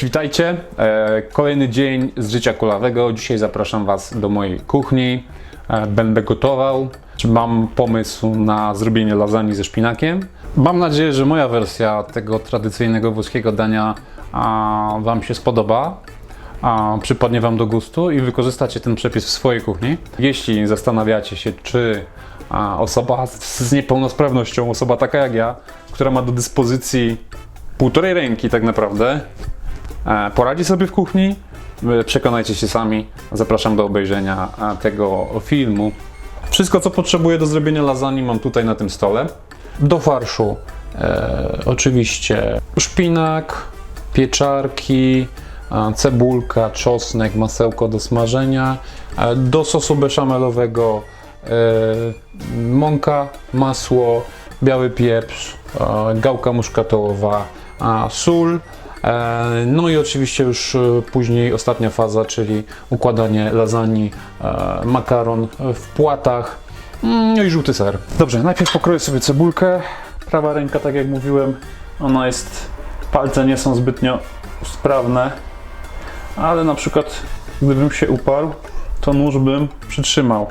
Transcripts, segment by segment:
Cześć, witajcie. E, Kolejny dzień z życia kulawego. Dzisiaj zapraszam Was do mojej kuchni. E, Będę gotował. Mam pomysł na zrobienie lasagne ze szpinakiem. Mam nadzieję, że moja wersja tego tradycyjnego włoskiego dania Wam się spodoba. Przypadnie Wam do gustu i wykorzystacie ten przepis w swojej kuchni. Jeśli zastanawiacie się, czy osoba z niepełnosprawnością, osoba taka jak ja, która ma do dyspozycji półtorej ręki tak naprawdę, poradzi sobie w kuchni. E, Przekonajcie się sami. Zapraszam do obejrzenia e, tego filmu. Wszystko, co potrzebuję do zrobienia lasagne, mam tutaj na tym stole. Do farszu e, oczywiście szpinak, pieczarki, e, cebulka, czosnek, masełko do smażenia. E, do sosu beszamelowego e, mąka, masło, biały pieprz, e, gałka muszkatołowa, a sól. E, No i oczywiście już e, później ostatnia faza, czyli układanie lasagne, makaron w płatach, mm, no i żółty ser. Dobrze, najpierw pokroję sobie cebulkę. Prawa ręka, tak jak mówiłem, ona jest, palce nie są zbytnio sprawne, ale na przykład gdybym się uparł, to nóż bym przytrzymał.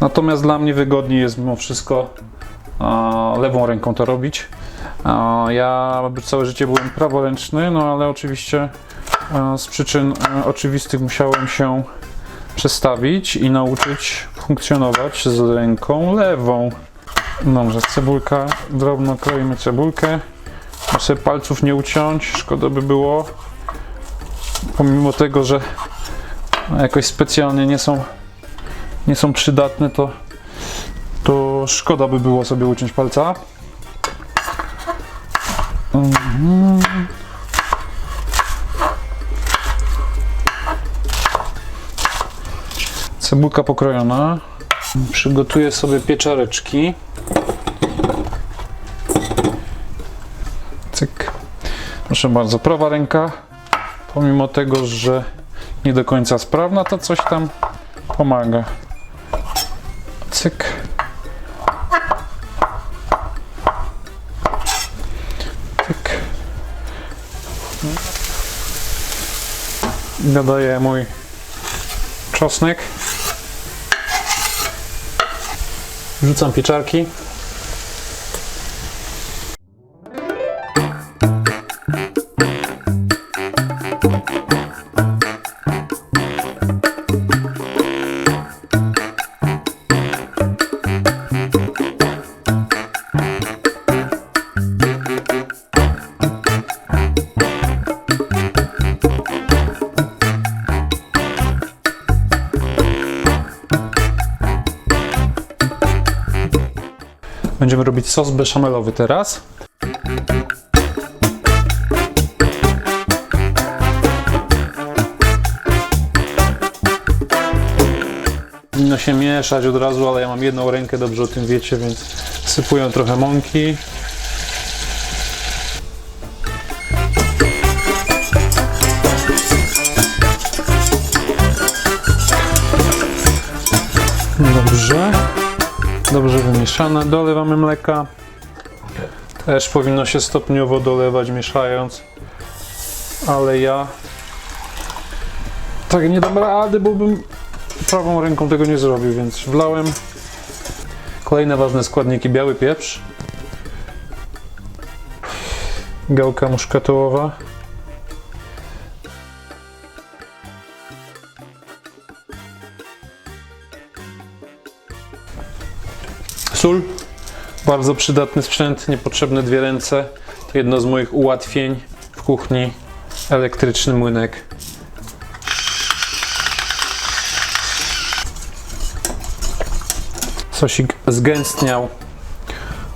Natomiast dla mnie wygodniej jest mimo wszystko a, lewą ręką to robić. A, Ja całe życie byłem praworęczny, no ale oczywiście a, z przyczyn e, oczywistych musiałem się przestawić i nauczyć funkcjonować z ręką lewą. Dobrze, cebulka, drobno kroimy cebulkę. Sobie palców nie uciąć, szkoda by było. Pomimo tego, że jakoś specjalnie nie są, nie są przydatne, to, to szkoda by było sobie uciąć palca. Mhm. Cebulka pokrojona. Przygotuję sobie pieczareczki. Cyk. Proszę bardzo, prawa ręka, pomimo tego, że nie do końca sprawna, to coś tam pomaga. Cyk. Dodaję mój czosnek. Wrzucam pieczarki. Robić sos beszamelowy teraz. Powinno się mieszać od razu, ale ja mam jedną rękę, dobrze o tym wiecie, więc sypuję trochę mąki. Dobrze wymieszane. Dolewamy mleka. Też powinno się stopniowo dolewać, mieszając. Ale ja tak nie dam rady, bo bym prawą ręką tego nie zrobił, więc wlałem. Kolejne ważne składniki: biały pieprz, gałka muszkatołowa, Sól, bardzo przydatny sprzęt, niepotrzebne dwie ręce. To jedno z moich ułatwień w kuchni. Elektryczny młynek. Sosik zgęstniał.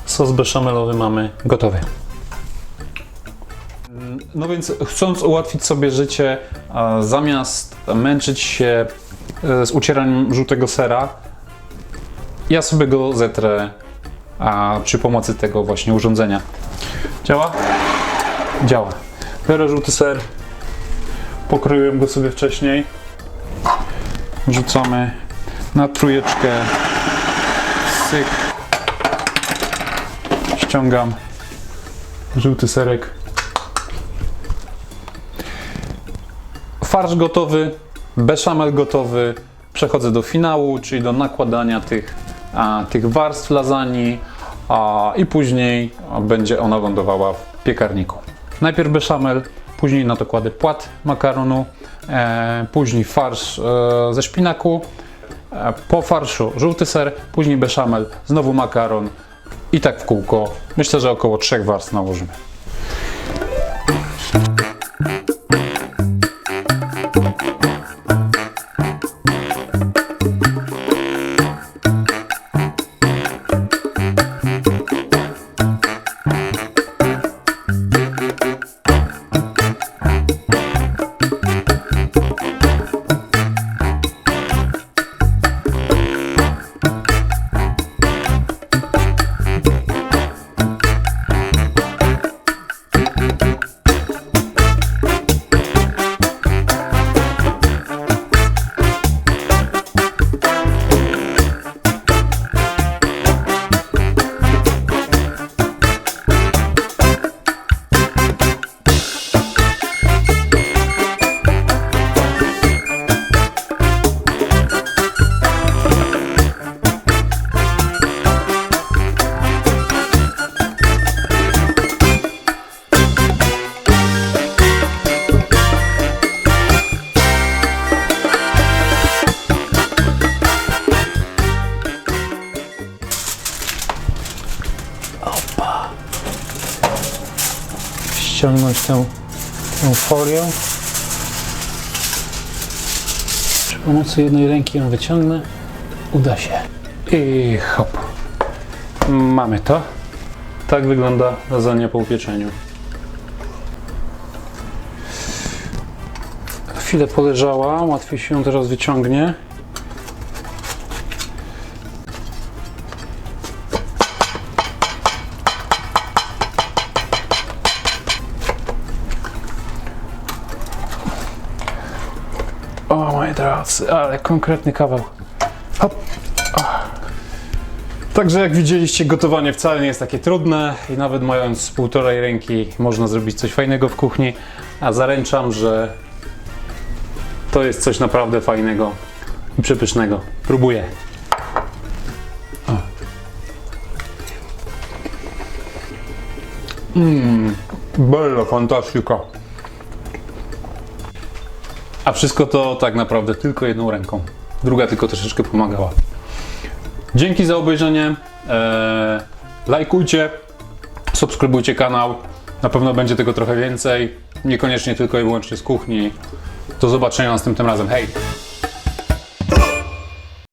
Sos beszamelowy mamy gotowy. No więc chcąc ułatwić sobie życie, zamiast męczyć się e, z ucieraniem żółtego sera, ja sobie go zetrę a, przy pomocy tego właśnie urządzenia. Działa? Działa. Biorę żółty ser. Pokroiłem go sobie wcześniej. Wrzucamy na trójeczkę. Syk. Ściągam żółty serek. farsz gotowy, beszamel gotowy. Przechodzę do finału, czyli do nakładania tych, tych warstw lasagne a, i później będzie ona lądowała w piekarniku. Najpierw beszamel, później na to kładę płat makaronu, e, później farsz e, ze szpinaku, e, po farszu żółty ser, później beszamel, znowu makaron i tak w kółko. Myślę, że około trzech warstw nałożymy. Ściągnąć tę, tę folię. Przy pomocy jednej ręki ją wyciągnę. Uda się. I hop. Mamy to. Tak wygląda lasagna po upieczeniu. Chwilę poleżała, łatwiej się ją teraz wyciągnie. Ale konkretny kawał. Hop. Także jak widzieliście, gotowanie wcale nie jest takie trudne i nawet mając półtorej ręki można zrobić coś fajnego w kuchni, a zaręczam, że to jest coś naprawdę fajnego i przepysznego. Próbuję. Mmm, bello, fantastyka. A wszystko to tak naprawdę tylko jedną ręką. Druga tylko troszeczkę pomagała. Dzięki za obejrzenie. Eee, lajkujcie, subskrybujcie kanał. Na pewno będzie tego trochę więcej. Niekoniecznie tylko i wyłącznie z kuchni. Do zobaczenia następnym razem. Hej!